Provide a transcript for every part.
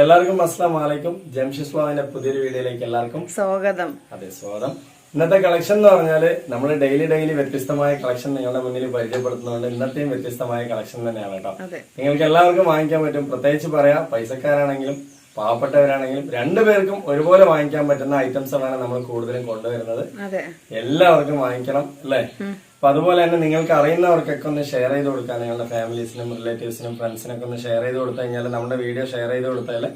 എല്ലാവർക്കും അസ്സാം വലൈക്കും ജംഷിസ് സ്ലാമിന്റെ പുതിയൊരു വീഡിയോയിലേക്ക് എല്ലാവർക്കും സ്വാഗതം. അതെ സ്വാഗതം. ഇന്നത്തെ കളക്ഷൻ എന്ന് പറഞ്ഞാൽ നമ്മൾ ഡെയിലി ഡെയിലി വ്യത്യസ്തമായ കളക്ഷൻ നിങ്ങളുടെ മുന്നിൽ പരിചയപ്പെടുത്തുന്നതുകൊണ്ട് ഇന്നത്തെയും വ്യത്യസ്തമായ കളക്ഷൻ തന്നെയാണ് കേട്ടോ. നിങ്ങൾക്ക് എല്ലാവർക്കും വാങ്ങിക്കാൻ പറ്റും. പ്രത്യേകിച്ച് പറയാം പൈസക്കാരാണെങ്കിലും പാവപ്പെട്ടവരാണെങ്കിലും രണ്ടുപേർക്കും ഒരുപോലെ വാങ്ങിക്കാൻ പറ്റുന്ന ഐറ്റംസുകളാണ് നമ്മൾ കൂടുതലും കൊണ്ടുവരുന്നത്. എല്ലാവർക്കും വാങ്ങിക്കണം അല്ലേ? അപ്പൊ അതുപോലെ തന്നെ നിങ്ങൾക്ക് അറിയുന്നവർക്കൊക്കെ ഒന്ന് ഷെയർ ചെയ്ത് കൊടുക്കുക. നിങ്ങളുടെ ഫാമിലീസിനും റിലേറ്റീവ്സിനും ഫ്രണ്ട്സിനൊക്കെ ഒന്ന് ഷെയർ ചെയ്ത് കൊടുത്തു കഴിഞ്ഞാൽ നമ്മുടെ വീഡിയോ ഷെയർ ചെയ്ത് കൊടുത്താൽ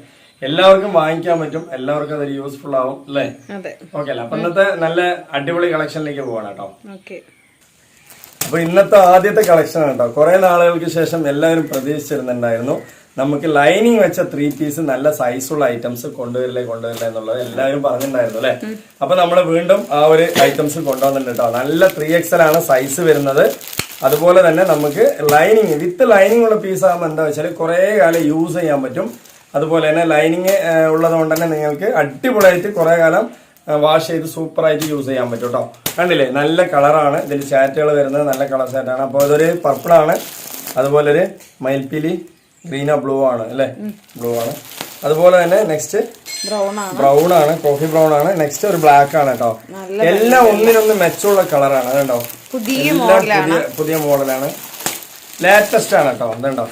എല്ലാവർക്കും വാങ്ങിക്കാൻ പറ്റും. എല്ലാവർക്കും അതൊരു യൂസ്ഫുൾ ആവും അല്ലേ? ഓക്കെ അല്ലേ? അപ്പൊ ഇന്നത്തെ നല്ല അടിപൊളി കളക്ഷനിലേക്ക് പോവാണ് കേട്ടോ. ഓക്കെ അപ്പൊ ഇന്നത്തെ ആദ്യത്തെ കളക്ഷൻ കേട്ടോ. കുറെ നാളുകൾക്ക് ശേഷം എല്ലാവരും പ്രതീക്ഷിച്ചിരുന്നുണ്ടായിരുന്നു. നമുക്ക് ലൈനിങ് വെച്ച ത്രീ പീസ് നല്ല സൈസുള്ള ഐറ്റംസ് കൊണ്ടുവരില്ലേ കൊണ്ടുവരില്ല എന്നുള്ളത് എല്ലാവരും പറഞ്ഞിട്ടുണ്ടായിരുന്നു അല്ലെ? അപ്പൊ നമ്മൾ വീണ്ടും ആ ഒരു ഐറ്റംസ് കൊണ്ടുവന്നിട്ടുണ്ട് കേട്ടോ. നല്ല ത്രീ എക്സൽ ആണ് സൈസ് വരുന്നത്. അതുപോലെ തന്നെ നമുക്ക് ലൈനിങ് വിത്ത് ലൈനിങ് ഉള്ള പീസ് ആകുമ്പോൾ എന്താ വെച്ചാൽ കുറേ കാലം യൂസ് ചെയ്യാൻ പറ്റും. അതുപോലെ തന്നെ ലൈനിങ് ഉള്ളത് കൊണ്ട് തന്നെ നിങ്ങൾക്ക് അടിപൊളിയായിട്ട് കുറേ കാലം വാഷ് ചെയ്ത് സൂപ്പർ ആയിട്ട് യൂസ് ചെയ്യാൻ പറ്റും കേട്ടോ കണ്ടില്ലേ? നല്ല കളറാണ് ഇതിൽ ചാറ്റുകൾ വരുന്നത് നല്ല കളർ ചാറ്റാണ് അപ്പോൾ ഇതൊരു പർപ്പിൾ ആണ്. അതുപോലെ ഒരു മയിൽപ്പിലി ഗ്രീനോ ബ്ലൂ ആണ് അല്ലേ? ബ്ലൂ ആണ്. അതുപോലെ തന്നെ നെക്സ്റ്റ് ബ്രൗൺ ആണ്. കോഫി ബ്രൗൺ ആണ്. നെക്സ്റ്റ് ഒരു ബ്ലാക്ക് ആണ് കേട്ടോ എല്ലാം ഒന്നിനൊന്ന് മെച്ചമുള്ള കളറാണ് അതുണ്ടോ പുതിയ പുതിയ മോഡലാണ് ലേറ്റസ്റ്റ് ആണ്. കേട്ടോ അതുണ്ടോ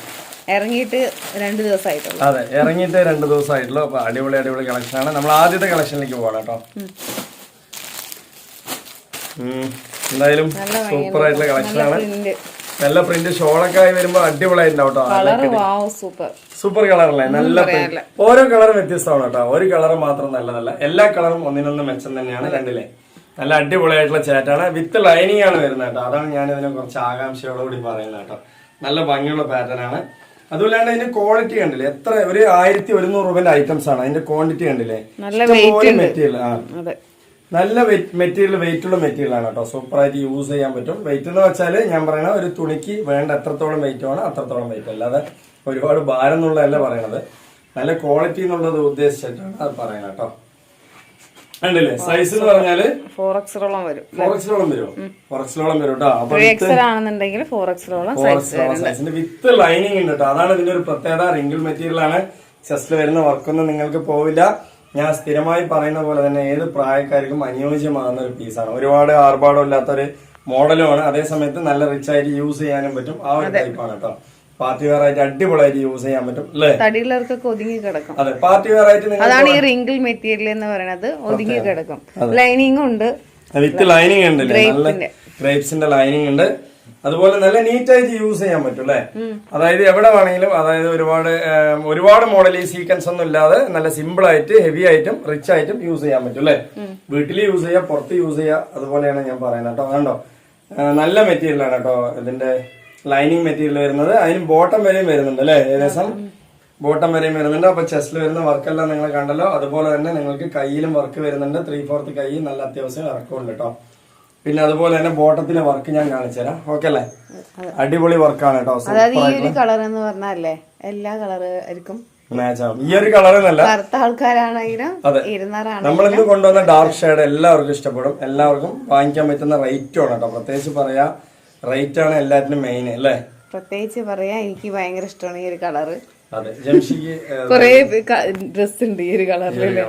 ഇറങ്ങിയിട്ട് രണ്ട് ദിവസമായിട്ടുള്ളൂ. അതെ ഇറങ്ങിയിട്ട് രണ്ട് ദിവസമായിട്ടുള്ളൂ. അപ്പൊ അടിപൊളി അടിപൊളി കളക്ഷൻ ആണ്. നമ്മൾ ആദ്യത്തെ കളക്ഷനിലേക്ക് പോകണം കേട്ടോ. എന്തായാലും സൂപ്പർ ആയിട്ടുള്ള കളക്ഷൻ ആണ്. നല്ല പ്രിന്റ് ഷോളൊക്കെ ആയി വരുമ്പോ അടിപൊളിയായിട്ടുണ്ടാവും കേട്ടോ. സൂപ്പർ കളറല്ലേ നല്ല. ഓരോ കളറും വ്യത്യസ്തമാണ് കേട്ടോ. ഒരു കളറും മാത്രം നല്ലതല്ല എല്ലാ കളറും ഒന്നിനൊന്നും മെച്ചം തന്നെയാണ് രണ്ടിലെ. നല്ല അടിപൊളിയായിട്ടുള്ള ചാറ്റാണ് വിത്ത് ലൈനിങ് ആണ് വരുന്നത് കേട്ടോ. അതാണ് ഞാൻ ഇതിനെ കുറച്ച് ആകാംക്ഷയോടുകൂടി പറയുന്നത് കേട്ടോ. നല്ല ഭംഗിയുള്ള പാറ്റേൺ ആണ്. അതുപോലെ അതിന്റെ ക്വാളിറ്റി കണ്ടില്ലേ? എത്ര ഒരു ആയിരത്തി ഒരുന്നൂറ് രൂപന്റെ ഐറ്റംസ് ആണ് അതിന്റെ ക്വാണ്ടിറ്റി കണ്ടില്ലേ? മെറ്റീരിയൽ ആ. നല്ല മെറ്റീരിയൽ വെയിറ്റ് ഉള്ള മെറ്റീരിയൽ ആണ് കേട്ടോ. സൂപ്പർ ആയിട്ട് യൂസ് ചെയ്യാൻ പറ്റും. വെയിറ്റ് എന്ന് വെച്ചാൽ ഞാൻ പറയണ ഒരു തുണിക്ക് വേണ്ട എത്രത്തോളം വെയിറ്റ് ആണ് അത്രത്തോളം വെയിറ്റ് അല്ലാതെ ഒരുപാട് ഭാരം എന്നുള്ളതല്ല പറയണത്. നല്ല ക്വാളിറ്റി എന്നുള്ളത് ഉദ്ദേശിച്ചിട്ടാണ് അത് പറയണം കേട്ടോ. സൈസ് എന്ന് പറഞ്ഞാൽ ഫോർ എക്സറോളം വരും. ഫോർ ഫോർ വരും കേട്ടോ ആണെന്നുണ്ടെങ്കിൽ ഫോർ എക്സറോളം ഫോർ എക്സിലോളം സൈസിന്റെ വിത്ത് ലൈനിങ് ഉണ്ട് കേട്ടോ അതാണ് ഇതിന്റെ ഒരു പ്രത്യേകത. റിംഗിൾ മെറ്റീരിയൽ ആണ്. ചെസ്റ്റിൽ വരുന്ന വർക്കൊന്നും നിങ്ങൾക്ക് പോവില്ല. ഞാൻ സ്ഥിരമായി പറയുന്ന പോലെ തന്നെ ഏത് പ്രായക്കാർക്കും അനുയോജ്യമാകുന്ന ഒരു പീസാണ് ഒരുപാട് ആർഭാടം ഇല്ലാത്ത ഒരു മോഡലുമാണ് അതേ സമയത്ത് നല്ല റിച്ച് ആയിട്ട് യൂസ് ചെയ്യാനും പറ്റും. ആ ഒരു ടൈപ്പാണ് കേട്ടോ പാർട്ടി വെയർ ആയിട്ട് അടിപൊളിയായിട്ട് യൂസ് ചെയ്യാൻ പറ്റും അല്ലേ? തടിയുള്ളവർക്കൊക്കെ ഒതുങ്ങി കിടക്കും. അതെ പാർട്ടി വെയർ ആയിട്ട് അതാണ് ഈ റിങ്കിൾ മെറ്റീരിയൽ എന്ന് പറയുന്നത്. ഒതുങ്ങി കിടക്കും. ലൈനിങ് ഉണ്ട്. വിത്ത് ലൈനിങ് ഉണ്ട് നല്ല ഗ്രേപ്സിന്റെ ലൈനിങ് ഉണ്ട്. അതുപോലെ നല്ല നീറ്റ് ആയിട്ട് യൂസ് ചെയ്യാൻ പറ്റും അല്ലെ? അതായത് എവിടെ വേണമെങ്കിലും അതായത് ഒരുപാട് ഒരുപാട് മോഡൽ ഈ സീക്വൻസ് ഒന്നും ഇല്ലാതെ നല്ല സിമ്പിൾ ആയിട്ട് ഹെവി ആയിട്ടും റിച്ച് ആയിട്ടും യൂസ് ചെയ്യാൻ പറ്റും അല്ലെ? വീട്ടിൽ യൂസ് ചെയ്യാം പുറത്ത് യൂസ് ചെയ്യാം അതുപോലെയാണ് ഞാൻ പറയുന്നത് കേട്ടോ. കണ്ടോ? നല്ല മെറ്റീരിയലാണ് കേട്ടോ ഇതിന്റെ ലൈനിങ് മെറ്റീരിയൽ വരുന്നത്. അതിന് ബോട്ടം വരെയും വരുന്നുണ്ട് അല്ലെ? ഏകദേശം ബോട്ടം വരെയും വരുന്നുണ്ട്. അപ്പൊ ചെസ്റ്റിൽ വരുന്ന വർക്കെല്ലാം നിങ്ങൾ കണ്ടല്ലോ. അതുപോലെ തന്നെ നിങ്ങൾക്ക് കയ്യിലും വർക്ക് വരുന്നുണ്ട്. ത്രീ ഫോർത്ത് കൈ നല്ല അത്യാവശ്യം ഇറക്കമുണ്ട് കേട്ടോ പിന്നെ അതുപോലെ തന്നെ ബോട്ടത്തിലെ വർക്ക് ഞാൻ കാണിച്ചുതരാം ഓക്കെ അല്ലേ? അടിപൊളി വർക്കാണ് കേട്ടോ അതായത് ഈ ഒരു കളർ എന്ന് പറഞ്ഞല്ലേ എല്ലാ മാച്ച് ഈ ഒരു കളർ എന്നല്ല. ആൾക്കാരാണെങ്കിലും നമ്മളിന്ന് കൊണ്ടുവന്ന ഡാർക്ക് ഷെയ്ഡ് എല്ലാവർക്കും ഇഷ്ടപ്പെടും. എല്ലാവർക്കും വാങ്ങിക്കാൻ പറ്റുന്ന റേറ്റും ആണ് കേട്ടോ പ്രത്യേകിച്ച് പറയാ റേറ്റ് ആണ് എല്ലാത്തിനും മെയിൻ അല്ലേ? പ്രത്യേകിച്ച് പറയാ എനിക്ക് ഭയങ്കര ഇഷ്ടമാണ് ഈ ഒരു കളറ് കൊറേ ഡ്രസ് ഉണ്ട് ഈ ഒരു കളറിൽ?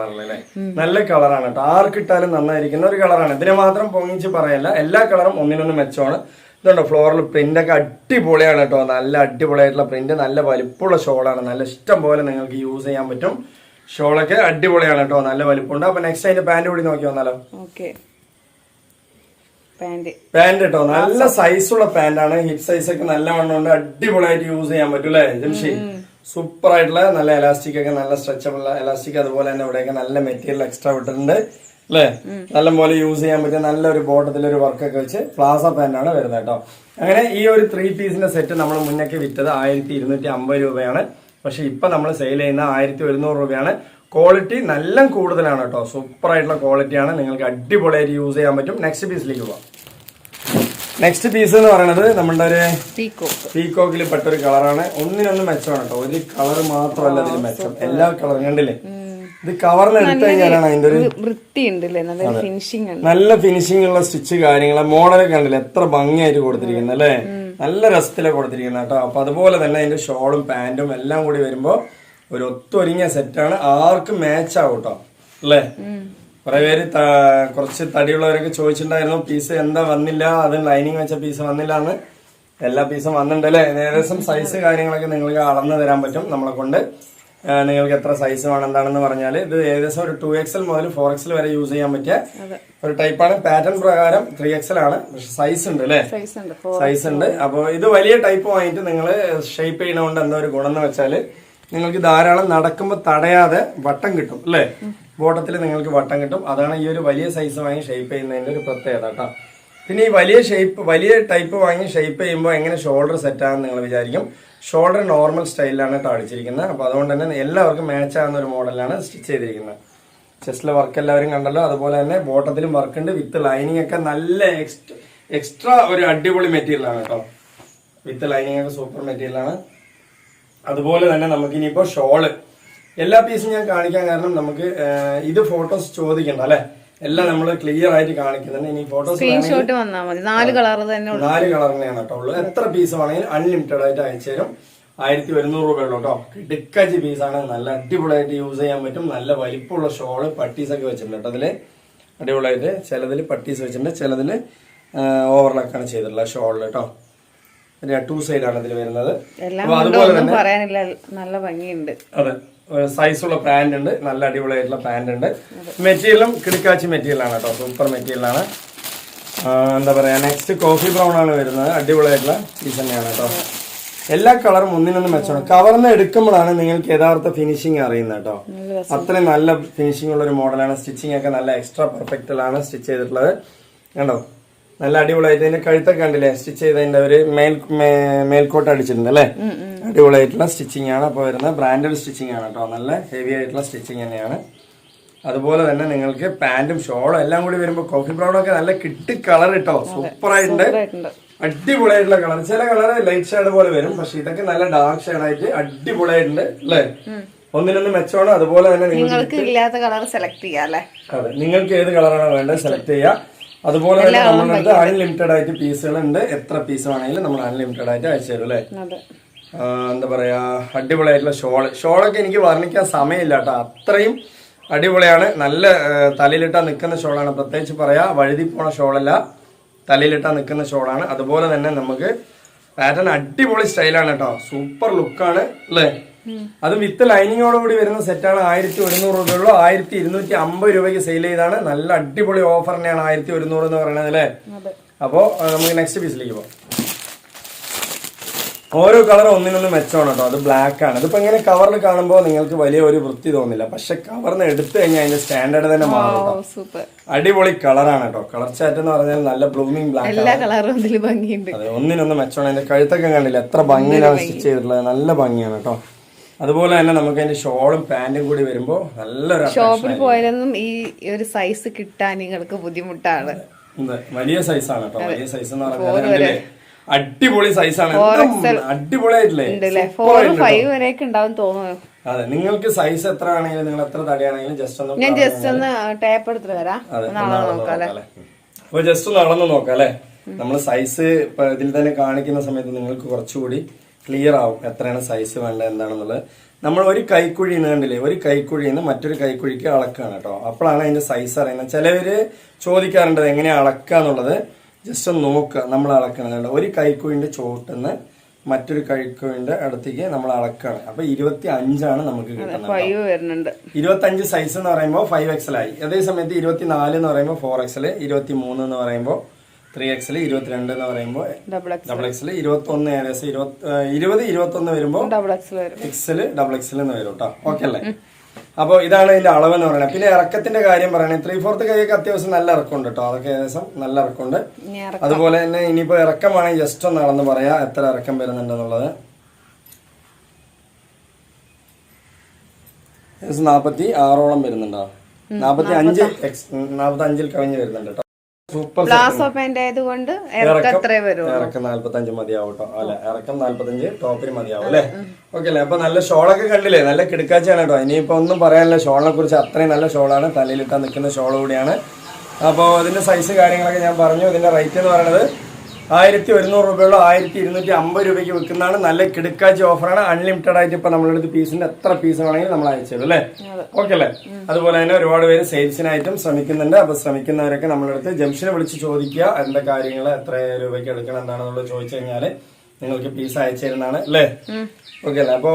നല്ല കളറാണ് കേട്ടോ. ആർക്കിട്ടാലും നന്നായിരിക്കുന്ന ഒരു കളറാണ് ഇതിനെ മാത്രം പൊങ്ങിച്ച് പറയല്ല. എല്ലാ കളറും ഒന്നിനൊന്ന് മെച്ചമാണ്. ഇതുണ്ടോ ഫ്ലോറിൽ പ്രിന്റ് ഒക്കെ അടിപൊളിയാണ് കേട്ടോ. നല്ല അടിപൊളിയായിട്ടുള്ള പ്രിന്റ് നല്ല വലിപ്പമുള്ള ഷോളാണ് നല്ല ഇഷ്ടം പോലെ നിങ്ങൾക്ക് യൂസ് ചെയ്യാൻ പറ്റും. ഷോളൊക്കെ അടിപൊളിയാണ് കേട്ടോ. നല്ല വലിപ്പമുണ്ട്. അപ്പൊ നെക്സ്റ്റ് അതിന്റെ പാന്റ് കൂടി നോക്കി വന്നാലോ? Okay pant. കേട്ടോ നല്ല സൈസുള്ള പാന്റാണ്. ഹിപ്പ് സൈസ് ഒക്കെ നല്ല വണ്ണമുണ്ട് അടിപൊളിയായിട്ട് യൂസ് ചെയ്യാൻ പറ്റും അല്ലേ ജംഷി സൂപ്പർ ആയിട്ടുള്ള നല്ല എലാസ്റ്റിക് ഒക്കെ നല്ല സ്ട്രെച്ചബിൾ എലാസ്റ്റിക് അതുപോലെ തന്നെ ഇവിടെയൊക്കെ നല്ല മെറ്റീരിയൽ എക്സ്ട്രാ വിട്ടിട്ടുണ്ട്. അല്ലേ? നല്ല പോലെ യൂസ് ചെയ്യാൻ പറ്റിയ നല്ലൊരു ബോട്ടത്തിൽ ഒരു വർക്കൊക്കെ വെച്ച് പ്ലാസ ആണ് വരുന്നത് കേട്ടോ അങ്ങനെ ഈ ഒരു ത്രീ പീസിന്റെ സെറ്റ് നമ്മൾ മുന്നൊക്കെ വിറ്റത് ആയിരത്തി ഇരുന്നൂറ്റി അമ്പത് രൂപയാണ്. പക്ഷെ ഇപ്പൊ നമ്മൾ സെയിൽ ചെയ്യുന്ന ആയിരത്തി ഒരുന്നൂറ് രൂപയാണ്. ക്വാളിറ്റി നല്ല കൂടുതലാണ് കേട്ടോ. സൂപ്പർ ആയിട്ടുള്ള ക്വാളിറ്റിയാണ് നിങ്ങൾക്ക് അടിപൊളിയായിട്ട് യൂസ് ചെയ്യാൻ പറ്റും. നെക്സ്റ്റ് പീസിലേക്ക് പോവാം. നെക്സ്റ്റ് പീസ് എന്ന് പറയുന്നത് നമ്മുടെ ഒരു പീകോക്കിൽ പെട്ട ഒരു കളറാണ് ഒന്നിനൊന്നും മെച്ചമാണ് കേട്ടോ. ഒരു കളർ മാത്രമല്ല അതിൽ മെച്ചം. എല്ലാ കളറും കണ്ടില്ലേ? ഇത് കവറിൽ എടുത്തു കഴിഞ്ഞാലാണ് അതിന്റെ ഒരു നല്ല ഫിനിഷിംഗ് ഉണ്ട്. നല്ല ഫിനിഷിംഗ് ഉള്ള സ്റ്റിച്ച് കാര്യങ്ങൾ മോഡലൊക്കെ കണ്ടില്ലേ? എത്ര ഭംഗിയായിട്ട് കൊടുത്തിരിക്കുന്നത് അല്ലേ? നല്ല രസത്തിലാണ് കൊടുത്തിരിക്കുന്നത് കേട്ടോ. അപ്പൊ അതുപോലെ തന്നെ അതിന്റെ ഷോളും പാന്റും എല്ലാം കൂടി വരുമ്പോ ഒരു ഒത്തൊരുങ്ങിയ സെറ്റാണ്. ആർക്കും മാച്ച് ആവും കേട്ടോ അല്ലേ? കുറെ പേര് കുറച്ച് തടിയുള്ളവരൊക്കെ ചോദിച്ചിട്ടുണ്ടായിരുന്നു പീസ് എന്താ വന്നില്ല? അത് ലൈനിങ് വെച്ച പീസ് വന്നില്ല എന്ന്. എല്ലാ പീസും വന്നിട്ടുണ്ട് അല്ലേ? ഏകദേശം സൈസ് കാര്യങ്ങളൊക്കെ നിങ്ങൾക്ക് അളന്ന് തരാൻ പറ്റും നമ്മളെ കൊണ്ട്. നിങ്ങൾക്ക് എത്ര സൈസ് വേണം എന്താണെന്ന് പറഞ്ഞാൽ ഇത് ഏകദേശം ഒരു ടു എക്സൽ മുതൽ ഫോർ എക്സൽ വരെ യൂസ് ചെയ്യാൻ പറ്റിയ ഒരു ടൈപ്പാണ് പാറ്റേൺ പ്രകാരം ത്രീ എക്സൽ ആണ്. പക്ഷെ സൈസ് ഉണ്ട് അല്ലേ? സൈസ് ഉണ്ട്. സൈസ് ഉണ്ട്. അപ്പോൾ ഇത് വലിയ ടൈപ്പ് വാങ്ങിയിട്ട് നിങ്ങൾ ഷേപ്പ് ചെയ്യണോണ്ട് എന്താ ഒരു ഗുണം എന്ന് വെച്ചാൽ നിങ്ങൾക്ക് ധാരാളം നടക്കുമ്പോൾ തടയാതെ വട്ടം കിട്ടും അല്ലേ? ബോട്ടത്തിൽ നിങ്ങൾക്ക് വട്ടം കിട്ടും. അതാണ് ഈ ഒരു വലിയ സൈസ് വാങ്ങി ഷേപ്പ് ചെയ്യുന്നതിന്റെ ഒരു പ്രത്യേകത കേട്ടോ. പിന്നെ ഈ വലിയ ഷേപ്പ് വലിയ ടൈപ്പ് വാങ്ങി ഷേപ്പ് ചെയ്യുമ്പോൾ എങ്ങനെ ഷോൾഡർ സെറ്റ് നിങ്ങൾ വിചാരിക്കും. ഷോൾഡർ നോർമൽ സ്റ്റൈലിലാണ് കേട്ടോ അടിച്ചിരിക്കുന്നത്. അപ്പോൾ അതുകൊണ്ട് തന്നെ എല്ലാവർക്കും മാച്ച് ആകുന്ന ഒരു മോഡലാണ് സ്റ്റിച്ച് ചെയ്തിരിക്കുന്നത്. ചെസ്റ്റിലെ വർക്ക് എല്ലാവരും കണ്ടല്ലോ. അതുപോലെ തന്നെ ബോട്ടത്തിലും വർക്ക് ഉണ്ട്. വിത്ത് ലൈനിങ് ഒക്കെ നല്ല എക്സ്ട്രാ ഒരു അടിപൊളി മെറ്റീരിയലാണ് കേട്ടോ. വിത്ത് ലൈനിങ് ഒക്കെ സൂപ്പർ മെറ്റീരിയൽ ആണ്. അതുപോലെ തന്നെ നമുക്ക് ഇനിയിപ്പോ ഷോൾ. എല്ലാ പീസും ഞാൻ കാണിക്കാൻ കാരണം നമുക്ക് ഇത് ഫോട്ടോസ് ചോദിക്കണ്ട അല്ലെ? എല്ലാം നമ്മൾ ക്ലിയർ ആയിട്ട് കാണിക്കുന്നുണ്ട്. ഇനി ഫോട്ടോസ് സ്ക്രീൻഷോട്ട് വന്നാൽ മതി. നാല് കളർ തന്നെ ഉള്ളു. നാല് കളറിനെയാണ് കേട്ടോ ഉള്ളത്. എത്ര പീസ് വേണമെങ്കിലും അൺലിമിറ്റഡ് ആയിട്ട് അയച്ചു തരും. ആയിരത്തി ഒരുന്നൂറ് രൂപ ഉള്ളൂ കേട്ടോ. കിടക്കാച്ചി പീസാണ് നല്ല അടിപൊളിയായിട്ട് യൂസ് ചെയ്യാൻ പറ്റും. നല്ല വലിപ്പമുള്ള ഷോൾ പട്ടീസൊക്കെ വെച്ചിട്ടുണ്ട് കേട്ടോ അതിൽ. അടിപൊളിയായിട്ട് ചിലതിൽ പട്ടീസ് വെച്ചിട്ടുണ്ട്. ചിലതിൽ ഓവർലക്കാണ് ചെയ്തിട്ടുള്ളത് ഷോളിൽ കേട്ടോ. ടു സൈഡാണ് ഇതിൽ വരുന്നത്. എല്ലാം അപ്പൊ കൊണ്ട് അതുപോലെ തന്നെ പറയാനില്ല. നല്ല ഭംഗിയുണ്ട്. അതെ. സൈസുള്ള പാന്റ് ഉണ്ട്. നല്ല അടിപൊളിയായിട്ടുള്ള പാന്റ് ഉണ്ട്. മെറ്റീരിയലും കിടക്കാച്ചി മെറ്റീരിയലാണ് കേട്ടോ. സൂപ്പർ മെറ്റീരിയലാണ് എന്താ പറയാ നെക്സ്റ്റ് കോഫി ബ്രൗൺ ആണ് വരുന്നത്. അടിപൊളിയായിട്ടുള്ള പീസ് തന്നെയാണ് കേട്ടോ. എല്ലാ കളറും ഒന്നിനൊന്ന് മെച്ചമാണ് കവർന്ന് എടുക്കുമ്പോഴാണ് നിങ്ങൾക്ക് യഥാർത്ഥ ഫിനിഷിങ് അറിയുന്നത് കേട്ടോ. അത്രയും നല്ല ഫിനിഷിംഗ് ഉള്ള ഒരു മോഡലാണ് സ്റ്റിച്ചിങ് ഒക്കെ നല്ല എക്സ്ട്രാ പെർഫെക്റ്റിലാണ് സ്റ്റിച്ച് ചെയ്തിട്ടുള്ളത്. കണ്ടോ? നല്ല അടിപൊളിയായിട്ട് ഇതിന്റെ കഴുത്തൊക്കെ കണ്ടില്ലേ? സ്റ്റിച്ച് ചെയ്തതിന്റെ ഒരു മേൽ മേൽക്കോട്ട് അടിച്ചിട്ടുണ്ട് അല്ലേ? അടിപൊളിയായിട്ടുള്ള സ്റ്റിച്ചിങ് ആണ് അപ്പോൾ വരുന്നത്. ബ്രാൻഡഡ് സ്റ്റിച്ചിങ് ആണ് കേട്ടോ. നല്ല ഹെവി ആയിട്ടുള്ള സ്റ്റിച്ചിങ് തന്നെയാണ്. അതുപോലെ തന്നെ നിങ്ങൾക്ക് പാന്റും ഷോളും എല്ലാം കൂടി വരുമ്പോൾ കോഫി ബ്രൗൺ ഒക്കെ നല്ല കിട്ടി കളർ കേട്ടോ. സൂപ്പർ ആയിട്ടുണ്ട്. അടിപൊളിയായിട്ടുള്ള കളർ ചില കളർ ലൈറ്റ് ഷെയ്ഡ് പോലെ വരും. പക്ഷെ ഇതൊക്കെ നല്ല ഡാർക്ക് ഷെയ്ഡ് ആയിട്ട് അടിപൊളിയായിട്ടുണ്ട് അല്ലേ? ഒന്നിനൊന്ന് മെച്ചമാണ് അതുപോലെ തന്നെ നിങ്ങൾക്ക് ഇല്ലാത്ത കളർ സെലക്ട് ചെയ്യാം അല്ലേ? അതെ. നിങ്ങൾക്ക് ഏത് കളറാണ് വേണ്ടത് സെലക്ട് ചെയ്യുക അതുപോലെ തന്നെ നമ്മുടെ അടുത്ത് അൺലിമിറ്റഡ് ആയിട്ട് പീസുകളുണ്ട്. എത്ര പീസ് വേണമെങ്കിലും നമ്മൾ അൺലിമിറ്റഡ് ആയിട്ട് അയച്ചു തരും അല്ലേ? എന്താ പറയാ അടിപൊളിയായിട്ടുള്ള ഷോൾ. ഷോളൊക്കെ എനിക്ക് വർണിക്കാൻ സമയമില്ല കേട്ടോ. അത്രയും അടിപൊളിയാണ്. നല്ല തലയിലിട്ടാ നിൽക്കുന്ന ഷോളാണ്. പ്രത്യേകിച്ച് പറയാ വഴുതി പോണ ഷോളല്ല. തലയിലിട്ടാ നിൽക്കുന്ന ഷോളാണ്. അതുപോലെ തന്നെ നമുക്ക് പാറ്റേൺ അടിപൊളി സ്റ്റൈലാണ് കേട്ടോ. സൂപ്പർ ലുക്കാണ്. അല്ലേ? അത് വിത്ത് ലൈനിങ്ങോടുകൂടി വരുന്ന സെറ്റാണ് ആയിരത്തി ഒരുന്നൂറ് രൂപയുള്ളൂ. ആയിരത്തി ഇരുന്നൂറ്റി അമ്പത് രൂപയ്ക്ക് സെയിൽ ചെയ്താണ്. നല്ല അടിപൊളി ഓഫർ തന്നെയാണ് ആയിരത്തി ഒരുന്നൂറ് എന്ന് പറയുന്നത് അല്ലേ? അപ്പോ അപ്പോൾ നമുക്ക് നെക്സ്റ്റ് പീസിലേക്ക് പോകാം. ഓരോ കളർ ഒന്നിനൊന്ന് മെച്ചമാണ് കേട്ടോ. അത് ബ്ലാക്ക് ആണ്. ഇതിപ്പോ ഇങ്ങനെ കവറിൽ കാണുമ്പോൾ നിങ്ങൾക്ക് വലിയ ഒരു വൃത്തി തോന്നില്ല. പക്ഷെ കവറിന് എടുത്തു കഴിഞ്ഞാൽ അതിന്റെ സ്റ്റാൻഡേർഡ് തന്നെ മാറും അടിപൊളി കളറാണ് കേട്ടോ. കളർ ചാറ്റ് എന്ന് പറഞ്ഞാൽ നല്ല ബ്ലൂമിംഗ് ബ്ലാക്ക് എല്ലാ കളറും ഭംഗിയുണ്ട്. അതെ ഒന്നിനൊന്ന് മെച്ചമാണ്. അതിന്റെ കഴുത്തൊക്കെ കണ്ടില്ല? എത്ര ഭംഗിയിലാണ് സ്റ്റിച്ച് ചെയ്തിട്ടുള്ളത്. നല്ല ഭംഗിയാണ് കേട്ടോ. അതുപോലെ തന്നെ നമുക്ക് അതിന്റെ ഷോളും പാന്റും കൂടി വരുമ്പോൾ നല്ലൊരു ഷോപ്പിൽ പോയാലൊന്നും ഈ ഒരു സൈസ് കിട്ടാൻ നിങ്ങൾക്ക് ബുദ്ധിമുട്ടാണ്. വലിയ സൈസാണ് കേട്ടോ വലിയ സൈസ് എന്ന് പറഞ്ഞാൽ അടിപൊളി സൈസാണ് അടിപൊളിയായിട്ടില്ലേ? ആയിട്ടില്ലേ അല്ലേ ഫോർ ഫൈവ് വരെയൊക്കെ ഉണ്ടാവും തോന്നുന്നു. അതെ. നിങ്ങൾക്ക് സൈസ് എത്ര ആണെങ്കിലും നിങ്ങൾ എത്ര തടിയാണെങ്കിലും ജസ്റ്റ് ഒന്ന് ഞാൻ ജസ്റ്റ് ഒന്ന് ടേപ്പ് എടുത്തിട്ട് വരാം? അപ്പൊ ജസ്റ്റ് ഒന്ന് അളന്ന് നോക്കാം അല്ലെ? നമ്മൾ സൈസ് ഇതിൽ തന്നെ കാണിക്കുന്ന സമയത്ത് നിങ്ങൾക്ക് കുറച്ചുകൂടി ക്ലിയർ ആവും എത്രയാണ് സൈസ് വേണ്ടത് എന്താണെന്നുള്ളത്. നമ്മൾ ഒരു കൈക്കുഴി കണ്ടില്ലേ ഒരു കൈക്കുഴി നിന്ന് മറ്റൊരു കൈക്കുഴിക്ക് അളക്കാണ് കേട്ടോ. അപ്പോഴാണ് അതിന്റെ സൈസ് അറിയുന്നത്. ചിലവർ ചോദിക്കാറുണ്ട് എങ്ങനെയാണ് അളക്കുക എന്നുള്ളത്. ജസ്റ്റ് ഒന്ന് നോക്കുക നമ്മൾ അളക്കണം കണ്ടോ ഒരു കൈക്കുഴിന്റെ ചോട്ടെന്ന് മറ്റൊരു കഴിക്കുവിന്റെ അടുത്തേക്ക് നമ്മൾ അളക്കാണ്. അപ്പൊ ഇരുപത്തി അഞ്ചാണ് നമുക്ക് കിട്ടുന്നത് ഇരുപത്തി ഇരുപത്തഞ്ച് സൈസ് എന്ന് പറയുമ്പോൾ ഫൈവ് എക്സൽ ആയി. അതേ സമയത്ത് ഇരുപത്തിനാല് എന്ന് പറയുമ്പോൾ ഫോർ എക്സൽ ഇരുപത്തി മൂന്ന് എന്ന് പറയുമ്പോൾ ത്രീ എക്സിൽ ഇരുപത്തിരണ്ട് എന്ന് പറയുമ്പോൾ ഡബിൾ എക്സിൽ ഡബിൾ എക്സൽ ഇരുപത്തി ഒന്ന് ഏകദേശം ഇരുപത് ഇരുപത്തി ഒന്ന് വരുമ്പോൾ ഡബിൾ എക്സൽ ഡബിൾ എക്സിൽ എന്ന് വരും കേട്ടോ ഓക്കെ അല്ലേ? അപ്പോൾ ഇതാണ് ഇതിന്റെ അളവ് എന്ന് പറയുന്നത്. പിന്നെ ഇറക്കത്തിന്റെ കാര്യം പറയുന്നത് ത്രീ ഫോർത്ത് കൈയൊക്കെ അത്യാവശ്യം നല്ല ഇറക്കമുണ്ട് കേട്ടോ അതൊക്കെ ഏകദേശം നല്ല ഇറക്കമുണ്ട്. അതുപോലെ തന്നെ ഇനിയിപ്പോ ഇറക്കം വേണമെങ്കിൽ ജസ്റ്റ് ഒന്ന് അളന്ന് പറയാം. എത്ര ഇറക്കം വരുന്നുണ്ടെന്നുള്ളത്. നാപ്പത്തി ആറോളം വരുന്നുണ്ടോ? നാപ്പത്തി അഞ്ച് നാപ്പത്തി അഞ്ചിൽ കവിഞ്ഞ് വരുന്നുണ്ട് കേട്ടോ പ്ലാസോ പാന്റ് ആയതുകൊണ്ട് ഇറക്കം നാല്പത്തഞ്ച് മതിയാവും കേട്ടോ അല്ലെ? ഇറക്കം നാല്പത്തഞ്ച് ടോപ്പിന് മതിയാവും അല്ലെ? ഓക്കെ അല്ലേ? അപ്പൊ നല്ല ഷോളൊക്കെ കണ്ടില്ലേ? നല്ല കിടക്കാച്ചാണ് കേട്ടോ ഇനിയിപ്പോ ഒന്നും പറയാനില്ല. ഷോളിനെ കുറിച്ച് അത്രയും നല്ല ഷോളാണ്. തലയിലിട്ടാൻ നിൽക്കുന്ന ഷോൾ കൂടിയാണ്. അപ്പോൾ ഇതിന്റെ സൈസ് കാര്യങ്ങളൊക്കെ ഞാൻ പറഞ്ഞു. ഇതിന്റെ റേറ്റ് എന്ന് പറയുന്നത് ആയിരത്തി ഒരുന്നൂറ് രൂപയുള്ള ആയിരത്തി ഇരുന്നൂറ്റി അമ്പത് രൂപയ്ക്ക് വിൽക്കുന്നതാണ്. നല്ല കിടുക്കാച്ചി ഓഫറാണ് അൺലിമിറ്റഡ് ആയിട്ട് ഇപ്പൊ നമ്മളെടുത്ത് പീസിന്റെ എത്ര പീസ് വേണമെങ്കിലും നമ്മൾ അയച്ചത് അല്ലേ? ഓക്കെ അല്ലേ? അതുപോലെ തന്നെ ഒരുപാട് പേര് സെയിൽസിനായിട്ടും ശ്രമിക്കുന്നുണ്ട്. അപ്പൊ ശ്രമിക്കുന്നവരൊക്കെ നമ്മളെടുത്ത് ജംഷനെ വിളിച്ച് ചോദിക്കുക എന്താ കാര്യങ്ങൾ എത്ര രൂപയ്ക്ക് എടുക്കണം എന്താണെന്നുള്ളത് ചോദിച്ചു കഴിഞ്ഞാൽ നിങ്ങൾക്ക് പീസ് അയച്ചു തരുന്നതാണ് അല്ലേ? ഓക്കെ അല്ലേ? അപ്പോ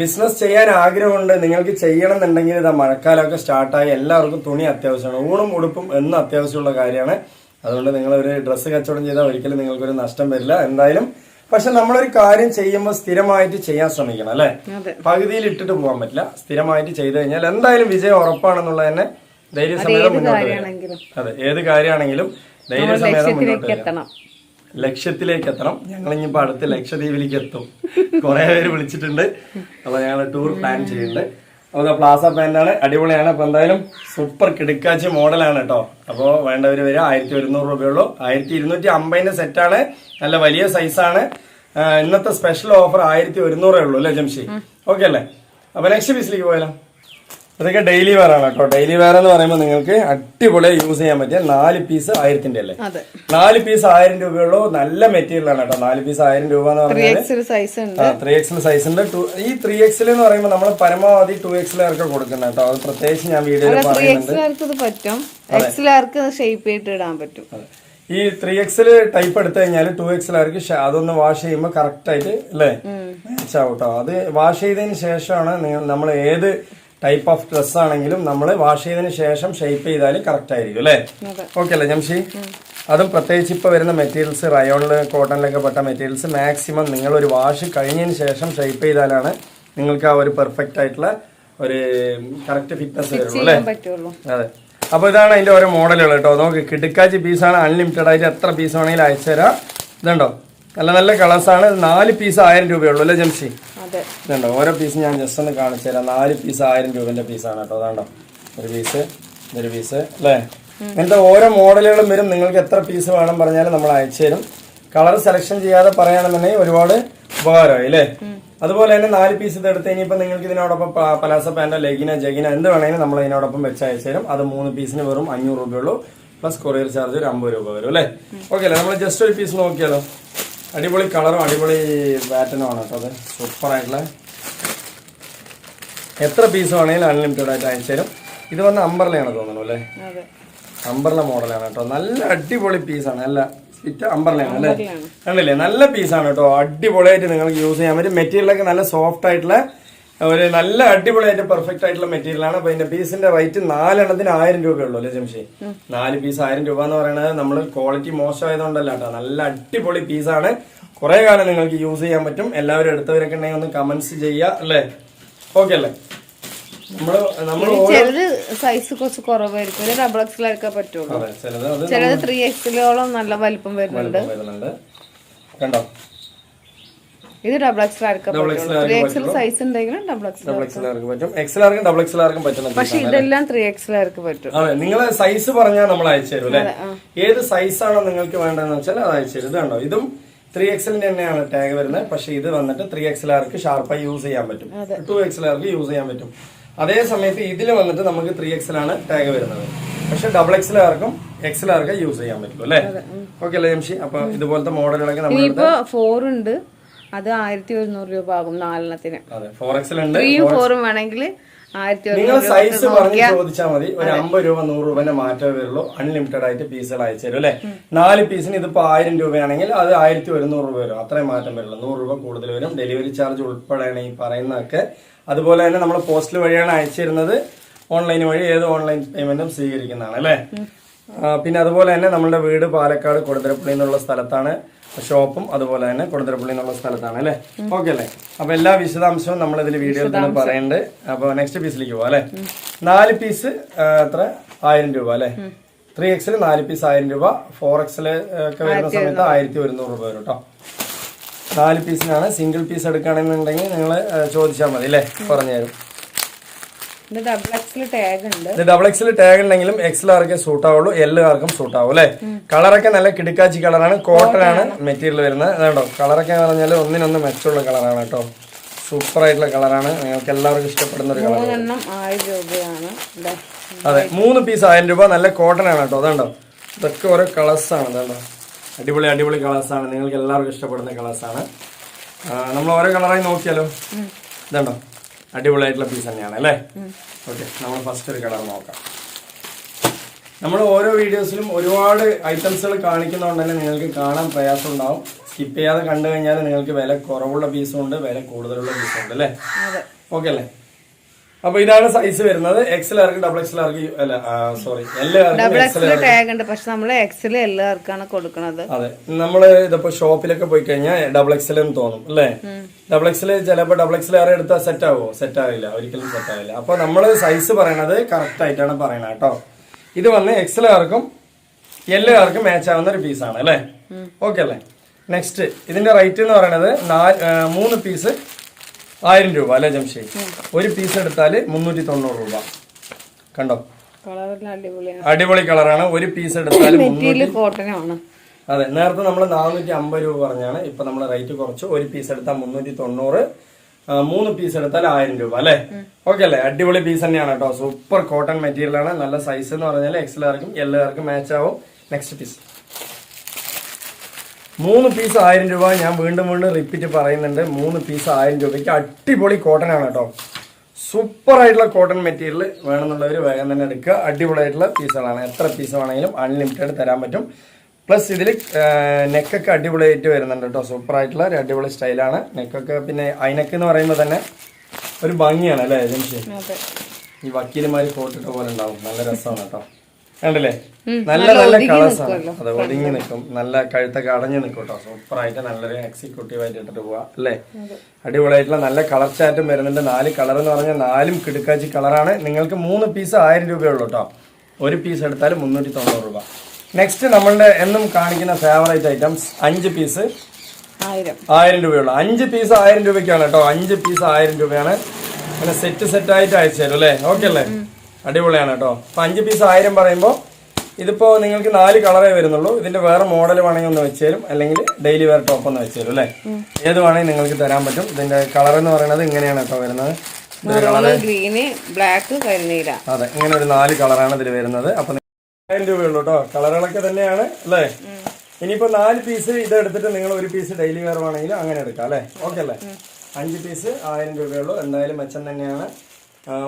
ബിസിനസ് ചെയ്യാൻ ആഗ്രഹമുണ്ട്. നിങ്ങൾക്ക് ചെയ്യണം എന്നുണ്ടെങ്കിൽ ഇതാ മഴക്കാലമൊക്കെ സ്റ്റാർട്ടായി എല്ലാവർക്കും തുണി അത്യാവശ്യമാണ്. ഊണും ഉടുപ്പും എന്നും അത്യാവശ്യമുള്ള കാര്യമാണ്. അതുകൊണ്ട് നിങ്ങൾ ഒരു ഡ്രസ്സ് കച്ചവടം ചെയ്താൽ ഒരിക്കലും നിങ്ങൾക്കൊരു നഷ്ടം വരില്ല. എന്തായാലും പക്ഷെ നമ്മളൊരു കാര്യം ചെയ്യുമ്പോൾ സ്ഥിരമായിട്ട് ചെയ്യാൻ ശ്രമിക്കണം അല്ലെ? പകുതിയിൽ ഇട്ടിട്ട് പോകാൻ പറ്റില്ല. സ്ഥിരമായിട്ട് ചെയ്തു കഴിഞ്ഞാൽ എന്തായാലും വിജയം ഉറപ്പാണെന്നുള്ള തന്നെ ധൈര്യസമേതം മുന്നോട്ട് ആണെങ്കിലും അതെ ഏത് കാര്യമാണെങ്കിലും ധൈര്യസമേതം മുന്നോട്ട് എത്തണം ലക്ഷ്യത്തിലേക്ക് എത്തണം ഞങ്ങൾ ഇനിയിപ്പോ അടുത്ത് ലക്ഷദ്വീപിലേക്ക് എത്തും. കുറെ പേര് വിളിച്ചിട്ടുണ്ട്. അപ്പൊ ഞങ്ങൾ ടൂർ പ്ലാൻ ചെയ്യുന്നുണ്ട്. അപ്പൊ പ്ലാസ പാന്റാണ് അടിപൊളിയാണ്. അപ്പൊ എന്തായാലും സൂപ്പർ കിടക്കാച്ച് മോഡലാണ് കേട്ടോ അപ്പോ വേണ്ടവർ വരിക. ആയിരത്തി ഒരുന്നൂറ് രൂപയുള്ളൂ. ആയിരത്തി ഇരുന്നൂറ്റി അമ്പതിന്റെ സെറ്റാണ് നല്ല വലിയ സൈസാണ് ഇന്നത്തെ സ്പെഷ്യൽ ഓഫർ ആയിരത്തി ഒരുന്നൂറേ ഉള്ളൂ അല്ലേ ജംഷി? ഓക്കെ അല്ലേ? അപ്പോൾ നെക്സ്റ്റ് പീസിലേക്ക് പോയാലോ? ഇതൊക്കെ ഡെയിലി വെയർ ആണ് കേട്ടോ. ഡെയിലി വെയർ എന്ന് പറയുമ്പോൾ നിങ്ങൾക്ക് അടിപൊളി യൂസ് ചെയ്യാൻ പറ്റിയ നാല് പീസ് ആയിരത്തിന്റെ അല്ലേ? നാല് പീസ് ആയിരം രൂപയുള്ള. നല്ല മെറ്റീരിയൽ ആണ് കേട്ടോ. നാല് പീസ് ആയിരം രൂപ എന്ന് പറഞ്ഞാൽ സൈസ് ഉണ്ട്. ത്രീ എക്സിൽ സൈസ് ഉണ്ട്. ഈ ത്രീ എക്സിൽ എന്ന് പറയുമ്പോൾ നമ്മൾ പരമാവധി ടു എക്സിലേക്ക് കൊടുക്കുന്നത് കേട്ടോ. അത് പ്രത്യേകിച്ച് ഞാൻ വീഡിയോയിൽ പറയുന്നുണ്ട്. പറ്റും? ഷേപ്പ് ചെയ്തിട്ട് ഇടാൻ പറ്റും? അതെ. ഈ ത്രീ എക്സിൽ ടൈപ്പ് എടുത്തു കഴിഞ്ഞാൽ ടു എക്സിലാർക്ക് അതൊന്ന് വാഷ് ചെയ്യുമ്പോൾ കറക്റ്റ് ആയിട്ട് അല്ലേ? മാച്ച് ആവും കേട്ടോ. അത് വാഷ് ചെയ്തതിന് ശേഷമാണ് നമ്മൾ ഏത് ടൈപ്പ് ഓഫ് ഡ്രസ് ആണെങ്കിലും നമ്മൾ വാഷ് ചെയ്തതിന് ശേഷം ഷേപ്പ് ചെയ്താൽ കറക്റ്റ് ആയിരിക്കും അല്ലേ? ഓക്കെ അല്ലേ ജംഷി? അതും പ്രത്യേകിച്ച് ഇപ്പോൾ വരുന്ന മെറ്റീരിയൽസ് റയോണിൽ കോട്ടണിലൊക്കെ പെട്ട മെറ്റീരിയൽസ് മാക്സിമം നിങ്ങൾ ഒരു വാഷ് കഴിഞ്ഞതിന് ശേഷം ഷേപ്പ് ചെയ്താലാണ് നിങ്ങൾക്ക് ആ ഒരു പെർഫെക്റ്റ് ആയിട്ടുള്ള ഒരു കറക്റ്റ് ഫിറ്റ്നസ് വരുള്ളൂ അല്ലേ? അതെ. അപ്പോൾ ഇതാണ് അതിന്റെ ഓരോ മോഡലുകൾ കേട്ടോ. നോക്ക് കിടുക്കാച്ചി പീസാണ് അൺലിമിറ്റഡ് ആയിട്ട് എത്ര പീസ് വേണമെങ്കിലും അയച്ചു തരാം ഇതുണ്ടോ? നല്ല നല്ല കളേഴ്സാണ് നാല് പീസ് ആയിരം രൂപയുള്ളൂ അല്ലേ ജംഷി? ഇതുണ്ടോ? ഓരോ പീസ് ഞാൻ ജസ്റ്റ് ഒന്ന് കാണിച്ചു തരാം. നാല് പീസ് ആയിരം രൂപന്റെ പീസാണ് കേട്ടോ. അതാണ്ടോ ഒരു പീസ് ഒരു പീസ് അല്ലേ? ഇങ്ങനത്തെ ഓരോ മോഡലുകളും വരും. നിങ്ങൾക്ക് എത്ര പീസ് വേണം പറഞ്ഞാലും നമ്മൾ അയച്ചു തരും. കളർ സെലക്ഷൻ ചെയ്യാതെ പറയുകയാണെന്നുണ്ടെങ്കിൽ ഒരുപാട് ഉപകാരമായി അല്ലേ? അതുപോലെ തന്നെ നാല് പീസ് ഇത് എടുത്ത് ഇനിയിപ്പോൾ നിങ്ങൾക്ക് ഇതിനോടൊപ്പം പലാസ പാന്റോ ലെഗിന ജഗിന എന്ത് വേണമെങ്കിലും നമ്മൾ ഇതിനോടൊപ്പം വെച്ച് അയച്ചു തരും. അത് മൂന്ന് പീസിന് വെറും അഞ്ഞൂറ് രൂപയുള്ളൂ പ്ലസ് കൊറിയർ ചാർജ് ഒരു അമ്പത് രൂപ വരും അല്ലേ? ഓക്കെ അല്ലേ? നമ്മൾ ജസ്റ്റ് ഒരു പീസ് നോക്കിയാലോ? അടിപൊളി കളറും അടിപൊളി പാറ്റേണും ആണ് കേട്ടോ അത്. സൂപ്പർ ആയിട്ടുള്ള. എത്ര പീസ് വേണമെങ്കിലും അൺലിമിറ്റഡ് ആയിട്ട് അയച്ചു തരും. ഇത് വന്ന് അമ്പർലയാണ് തോന്നുന്നു അല്ലേ? അമ്പർല മോഡലാണ് കേട്ടോ. നല്ല അടിപൊളി പീസാണ് നല്ല സ്വിറ്റ് അമ്പർലയാണ് അല്ലേ? കണ്ടില്ലേ? നല്ല പീസാണ് കേട്ടോ. അടിപൊളിയായിട്ട് നിങ്ങൾക്ക് യൂസ് ചെയ്യാൻ പറ്റും. മെറ്റീരിയലൊക്കെ നല്ല സോഫ്റ്റ് ആയിട്ടുള്ള ഒരു നല്ല അടിപൊളിയായിട്ട് പെർഫെക്റ്റ് ആയിട്ടുള്ള മെറ്റീരിയൽ ആണ്. അപ്പൊ ഇതിന്റെ പീസിന്റെ റേറ്റ് നാലെണ്ണത്തിന് ആയിരം രൂപയുള്ളൂ അല്ലേ ജംഷി നാല് പീസ് ആയിരം രൂപ എന്ന് പറയുന്നത് നമ്മൾ ക്വാളിറ്റി മോശമായതുകൊണ്ടല്ല കേട്ടോ. നല്ല അടിപൊളി പീസാണ് കുറെ കാലം നിങ്ങൾക്ക് യൂസ് ചെയ്യാൻ പറ്റും. എല്ലാവരും എടുത്തവരൊക്കെ ഉണ്ടെങ്കിൽ ഒന്ന് കമന്റ്സ് ചെയ്യുക അല്ലേ? ഓക്കെ അല്ലേ? ചെറുത് ചിലത് സൈസ് കുറച്ച് കുറവായിരിക്കും. ഡബിൾ പറ്റുള്ളൂ. ചിലത് ത്രീ എക്സിലോളം നല്ല വലിപ്പം വരുന്നുണ്ട്. കണ്ടോ? ഇത് ഡബിൾ എക്സൽ എക്സിൽ സൈസ് ഉണ്ടെങ്കിലും ഡബിൾ എക്സൽ എക്സ് ആർക്കും പറ്റും ആർക്കും ഡബിൾ ആർക്കും പക്ഷെ ഇതെല്ലാം ത്രീ എക്സിലാർക്ക് പറ്റും അതെ നിങ്ങൾ സൈസ് പറഞ്ഞാൽ നമ്മൾ അയച്ചു തരും അല്ലെ ഏത് സൈസ് ആണോ നിങ്ങൾക്ക് വേണ്ടതെന്ന് വെച്ചാൽ അത് അയച്ചു തരും ഇത് കണ്ടോ ഇതും ത്രീ എക്സലിന്റെ തന്നെയാണ് ടാഗ് വരുന്നത് പക്ഷെ ഇത് വന്നിട്ട് ത്രീ എക്സലാർക്ക് ഷാർപ്പായി യൂസ് ചെയ്യാൻ പറ്റും ടു എക്സലാർക്ക് യൂസ് ചെയ്യാൻ പറ്റും അതേ സമയത്ത് ഇതിൽ വന്നിട്ട് നമുക്ക് ത്രീ എക്സലാണ് ടാഗ് വരുന്നത് പക്ഷെ ഡബിൾ എക്സലാർക്കും എക്സലാർക്ക് യൂസ് ചെയ്യാൻ പറ്റും അല്ലേ ഓക്കെ അല്ലേ ജംഷി അപ്പൊ ഇതുപോലത്തെ മോഡലുകളൊക്കെ നമ്മൾ ഫോർ ഉണ്ട് അത് ആയിരത്തി ഒരുന്നൂറ് രൂപ ആകും നാലെണ്ണത്തിന്. ത്രീയും ഫോറും വേണമെങ്കിൽ ആയിരത്തി സൈസ് പറഞ്ഞ് ചോദിച്ചാൽ മതി. ഒരു അമ്പത് രൂപ നൂറ് രൂപന്റെ മാറ്റമേ വരുള്ളൂ. അൺലിമിറ്റഡ് ആയിട്ട് പീസുകൾ അയച്ചു തരും അല്ലെ? നാല് പീസിന് ഇതിപ്പോ ആയിരം രൂപയാണെങ്കിൽ അത് ആയിരത്തി ഒരുന്നൂറ് രൂപ വരും. അത്രയും മാറ്റം വരുള്ളൂ. നൂറ് രൂപ കൂടുതൽ വരും. ഡെലിവറി ചാർജ് ഉൾപ്പെടെയാണ് ഈ പറയുന്നതൊക്കെ. അതുപോലെ തന്നെ നമ്മൾ പോസ്റ്റിൽ വഴിയാണ് അയച്ചിരുന്നത് ഓൺലൈൻ വഴി ഏത് ഓൺലൈൻ പേയ്മെന്റും സ്വീകരിക്കുന്നതാണ് അല്ലേ? പിന്നെ അതുപോലെ തന്നെ നമ്മുടെ വീട് പാലക്കാട് കൊടുത്തരപ്പള്ളി എന്നുള്ള സ്ഥലത്താണ് ഷോപ്പും അതുപോലെ തന്നെ കൊടുത്തരപ്പള്ളി എന്നുള്ള സ്ഥലത്താണ് അല്ലേ? ഓക്കെ അല്ലേ? അപ്പൊ എല്ലാ വിശദാംശവും നമ്മൾ ഇതിൽ വീഡിയോയിൽ തന്നെ പറയുന്നുണ്ട് അപ്പൊ നെക്സ്റ്റ് പീസിലേക്ക് പോവാം അല്ലേ? നാല് പീസ് എത്ര? ആയിരം രൂപ അല്ലേ? ത്രീ എക്സിൽ നാല് പീസ് ആയിരം രൂപ ഫോർ എക്സിൽ ഒക്കെ വരുന്ന സമയത്ത് ആയിരത്തി ഒരുന്നൂറ് രൂപ വരും കേട്ടോ നാല് പീസിനാണ് സിംഗിൾ പീസ് എടുക്കുകയാണെന്നുണ്ടെങ്കിൽ നിങ്ങൾ ചോദിച്ചാൽ മതി അല്ലേ? പറഞ്ഞുതരും. ഇത് ഡബിൾ എക്സിൽ ടാഗ് ഉണ്ടെങ്കിലും എക്സിൽ ആർക്കും സൂട്ട് ആവുള്ളൂ എൽ ആർക്കും സൂട്ട് ആവും അല്ലേ? കളറൊക്കെ നല്ല കിടുക്കാച്ചി കളറാണ് കോട്ടൺ ആണ് മെറ്റീരിയൽ വരുന്നത്. അതുകൊണ്ടോ കളറൊക്കെ എന്ന് പറഞ്ഞാൽ ഒന്നിനൊന്ന് മെച്ചമുള്ള കളറാണ് കേട്ടോ. സൂപ്പർ ആയിട്ടുള്ള കളറാണ്. നിങ്ങൾക്ക് എല്ലാവർക്കും ഇഷ്ടപ്പെടുന്ന ഒരു കളർ. അതെ മൂന്ന് പീസ് ആയിരം രൂപ നല്ല കോട്ടൺ ആണ് കേട്ടോ. അതുണ്ടോ ഇതൊക്കെ ഓരോ കളേഴ്സ് ആണ്. അതുണ്ടോ അടിപൊളി അടിപൊളി കളേഴ്സ് ആണ്. നിങ്ങൾക്ക് എല്ലാവർക്കും ഇഷ്ടപ്പെടുന്ന കളേഴ്സ് ആണ്. നമ്മൾ ഓരോ കളറായി നോക്കിയാലോ? ഇതുണ്ടോ അടിപൊളിയായിട്ടുള്ള പീസ് തന്നെയാണ് അല്ലേ? ഓക്കെ നമ്മൾ ഫസ്റ്റ് ഒരു കളർ നോക്കാം. നമ്മൾ ഓരോ വീഡിയോസിലും ഒരുപാട് ഐറ്റംസുകൾ കാണിക്കുന്നതുകൊണ്ട് തന്നെ നിങ്ങൾക്ക് കാണാൻ പ്രയാസം ഉണ്ടാവും സ്കിപ്പ് ചെയ്യാതെ കണ്ടു കഴിഞ്ഞാൽ നിങ്ങൾക്ക് വില കുറവുള്ള പീസും ഉണ്ട് വില കൂടുതലുള്ള പീസും ഉണ്ട് അല്ലേ? ഓക്കെ അല്ലേ? അപ്പൊ ഇതാണ് സൈസ് വരുന്നത്. എക്സൽ ആർക്ക് ഡബിൾ എക്സൽ ആർക്ക് അല്ല സോറി ഡബിൾ എക്സൽ ടാഗ് ഉണ്ട്. പക്ഷെ നമ്മൾ എക്സിൽ എല്ലാവർക്കാണ് കൊടുക്കുന്നത് അതെ. നമ്മൾ ഇതിപ്പോ ഷോപ്പിലൊക്കെ പോയി കഴിഞ്ഞാൽ ഡബിൾ എക്സൽ എന്ന് തോന്നും അല്ലേ? ഡബിൾ എക്സൽ ചിലപ്പോ ഡബിൾ എക്സൽ ആരെ എടുത്താൽ സെറ്റ് ആവോ? സെറ്റ് ആവില്ല. ഒരിക്കലും സെറ്റ് ആവില്ല. അപ്പൊ നമ്മൾ സൈസ് പറയണത് കറക്റ്റ് ആയിട്ടാണ് പറയണത് കേട്ടോ. ഇത് വന്ന് എക്സൽ ആർക്കും എല്ലാവർക്കും മാച്ച് ആവുന്ന ഒരു പീസാണ് അല്ലേ? ഓക്കെ അല്ലേ? നെക്സ്റ്റ് ഇതിന്റെ റേറ്റ് എന്ന് പറയുന്നത് നാല് മൂന്ന് പീസ് ആയിരം രൂപ അല്ലേ ജംഷേ? ഒരു പീസ് എടുത്താൽ മുന്നൂറ്റി തൊണ്ണൂറ് രൂപ. കണ്ടോ? അടിപൊളി കളറാണ്. ഒരു പീസ് എടുത്താൽ ആണ് അതെ നേരത്തെ നമ്മൾ നാനൂറ്റി അമ്പത് രൂപ പറഞ്ഞാണ്. ഇപ്പൊ നമ്മൾ റേറ്റ് കുറച്ച്. ഒരു പീസ് എടുത്താൽ മുന്നൂറ്റി തൊണ്ണൂറ് മൂന്ന് പീസ് എടുത്താൽ ആയിരം രൂപ അല്ലേ? ഓക്കെ അല്ലേ? അടിപൊളി പീസ് തന്നെയാണ് കേട്ടോ. സൂപ്പർ കോട്ടൺ മെറ്റീരിയൽ ആണ്. നല്ല സൈസ് എന്ന് പറഞ്ഞാൽ എക്സലാർക്കും എല്ലാവർക്കും മാച്ച് ആവും. നെക്സ്റ്റ് പീസ് മൂന്ന് പീസ് ആയിരം രൂപ ഞാൻ വീണ്ടും വീണ്ടും റിപ്പീറ്റ് പറയുന്നുണ്ട്. മൂന്ന് പീസ് ആയിരം രൂപയ്ക്ക് അടിപൊളി കോട്ടൺ ആണ് കേട്ടോ. സൂപ്പർ ആയിട്ടുള്ള കോട്ടൺ മെറ്റീരിയൽ വേണമെന്നുള്ളവർ വേഗം തന്നെ എടുക്കുക. അടിപൊളിയായിട്ടുള്ള പീസുകളാണ് എത്ര പീസ് വേണമെങ്കിലും അൺലിമിറ്റഡ് തരാൻ പറ്റും. പ്ലസ് ഇതിൽ നെക്കൊക്കെ അടിപൊളിയായിട്ട് വരുന്നുണ്ട് കേട്ടോ. സൂപ്പർ ആയിട്ടുള്ള ഒരു അടിപൊളി സ്റ്റൈലാണ് നെക്കൊക്കെ പിന്നെ ഐനെക്ക് എന്ന് പറയുമ്പോൾ തന്നെ ഒരു ഭംഗിയാണ് അല്ലേ ഏജൻസി? ഈ വക്കീലുമാർ ഫോട്ടിട്ട പോലെ ഉണ്ടാവും. നല്ല രസമാണ് കേട്ടോ. കണ്ടില്ലേ? നല്ല നല്ല നല്ല ഒതുങ്ങി കളേഴ്സ് ആണ്. നിൽക്കുമല്ലോ. അതെ ഒതുങ്ങി നിൽക്കും. നല്ല കഴുത്തൊക്കെ അടഞ്ഞു നിൽക്കും കേട്ടോ സൂപ്പറായിട്ട് നല്ലൊരു എക്സിക്യൂട്ടീവ് ആയിട്ട് ഇട്ടിട്ട് പോവാ അല്ലേ? അടിപൊളിയായിട്ടുള്ള നല്ല കളർ ചാറ്റും വരുന്നുണ്ട്. നാല് കളർ എന്ന് പറഞ്ഞാൽ നാലും കിടുക്കാച്ചി കളറാണ് നിങ്ങൾക്ക് മൂന്ന് പീസ് ആയിരം രൂപയുള്ളൂ കേട്ടോ ഒരു പീസ് എടുത്താൽ മുന്നൂറ്റി തൊണ്ണൂറ് രൂപ. നെക്സ്റ്റ് നമ്മളുടെ എന്നും കാണിക്കുന്ന ഫേവറേറ്റ് ഐറ്റംസ് അഞ്ച് പീസ് ആയിരം. ആയിരം രൂപയുള്ളൂ. അഞ്ച് പീസ് ആയിരം രൂപയ്ക്കാണ് കേട്ടോ അഞ്ച് പീസ് ആയിരം രൂപയാണ്. അങ്ങനെ സെറ്റ് സെറ്റ് ആയിട്ട് അയച്ചു തരും അല്ലേ? ഓക്കെ അല്ലേ? അടിപൊളിയാണ് കേട്ടോ. അപ്പൊ അഞ്ച് പീസ് ആയിരം പറയുമ്പോൾ ഇതിപ്പോ നിങ്ങൾക്ക് നാല് കളറേ വരുന്നുള്ളൂ. ഇതിന്റെ വേറെ മോഡൽ വേണമെങ്കിൽ ഒന്ന് വെച്ചേരും. അല്ലെങ്കിൽ ഡെയിലി വെയർ ടോപ്പ് ഒന്ന് വെച്ചേരും അല്ലേ? ഏത് വേണമെങ്കിൽ നിങ്ങൾക്ക് തരാൻ പറ്റും. ഇതിന്റെ കളർ എന്ന് പറയുന്നത് ഇങ്ങനെയാണ് കേട്ടോ വരുന്നത്. ഗ്രീന് ബ്ലാക്ക് കരിനീല. അതെ ഇങ്ങനെ ഒരു നാല് കളറാണ് ഇതിൽ വരുന്നത്. അപ്പൊ ആയിരം രൂപയുള്ളൂ കേട്ടോ. കളറുകളൊക്കെ തന്നെയാണ് അല്ലേ? ഇനിയിപ്പോ നാല് പീസ് ഇത് എടുത്തിട്ട് നിങ്ങൾ ഒരു പീസ് ഡെയിലി വെയർ വേണമെങ്കിൽ അങ്ങനെ എടുക്കാം അല്ലേ? ഓക്കെ അല്ലേ? അഞ്ച് പീസ് ആയിരം രൂപയുള്ളൂ. എന്തായാലും മെച്ചം തന്നെയാണ്.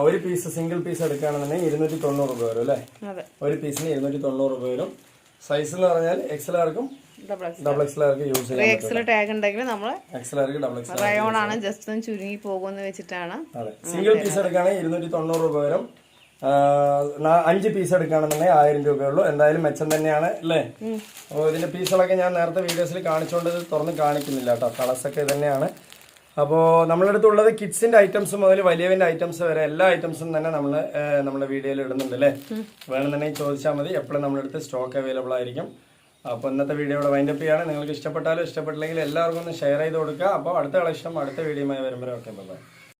ഒരു പീസ് സിംഗിൾ പീസ് എടുക്കുകയാണെന്നുണ്ടെങ്കിൽ ഇരുന്നൂറ്റി തൊണ്ണൂറ് രൂപ വരും അല്ലേ? ഒരു പീസിന് ഇരുന്നൂറ്റി തൊണ്ണൂറ് രൂപ വരും. സൈസ് എന്ന് പറഞ്ഞാൽ എക്സലാർക്കും ഡബിൾ എക്സ് ഡബിൾ എക്സലാർക്ക് യൂസ് ചെയ്യാം എക്സിൽ ടാഗ് ഉണ്ടെങ്കിൽ നമ്മൾ എക്സലാർക്ക് ഡബിൾ എക്സൽ റയോൺ ആണ് ജസ്റ്റ് ഒന്ന് ചുരുങ്ങി പോകുമെന്ന് വെച്ചിട്ടാണ് അതെ. സിംഗിൾ പീസ് എടുക്കുകയാണെങ്കിൽ ഇരുന്നൂറ്റി തൊണ്ണൂറ് രൂപ വരും. അഞ്ച് പീസ് എടുക്കുകയാണെന്നുണ്ടെങ്കിൽ ആയിരം രൂപയുള്ളൂ എന്തായാലും മെച്ചം തന്നെയാണ് അല്ലേ? അപ്പോൾ ഇതിന്റെ പീസുകളൊക്കെ ഞാൻ നേരത്തെ വീഡിയോസിൽ കാണിച്ചുകൊണ്ട് തുറന്ന് കാണിക്കുന്നില്ല കേട്ടോ. കളേഴ്സൊക്കെ ഇത് തന്നെയാണ് അപ്പോൾ നമ്മളടുത്തുള്ളത് കിഡ്സിന്റെ ഐറ്റംസ് മുതൽ വലിയവന്റെ ഐറ്റംസ് വരെ എല്ലാ ഐറ്റംസും തന്നെ നമ്മൾ നമ്മുടെ വീഡിയോയിൽ ഇടുന്നുണ്ട് അല്ലേ? വേണമെന്നുണ്ടെങ്കിൽ ചോദിച്ചാൽ മതി. എപ്പോഴും നമ്മളടുത്ത് അടുത്ത് സ്റ്റോക്ക് അവൈലബിൾ ആയിരിക്കും. അപ്പോൾ ഇന്നത്തെ വീഡിയോ ഇവിടെ വൈൻഡപ്പ് ചെയ്യാണ്. നിങ്ങൾക്ക് ഇഷ്ടപ്പെട്ടാലും ഇഷ്ടപ്പെട്ടില്ലെങ്കിൽ എല്ലാവർക്കും ഒന്ന് ഷെയർ ചെയ്ത് കൊടുക്കുക. അപ്പോൾ അടുത്ത കളക്ഷൻ അടുത്ത വീഡിയോയുമായി വരുമ്പോൾ ഓക്കെ ബൈ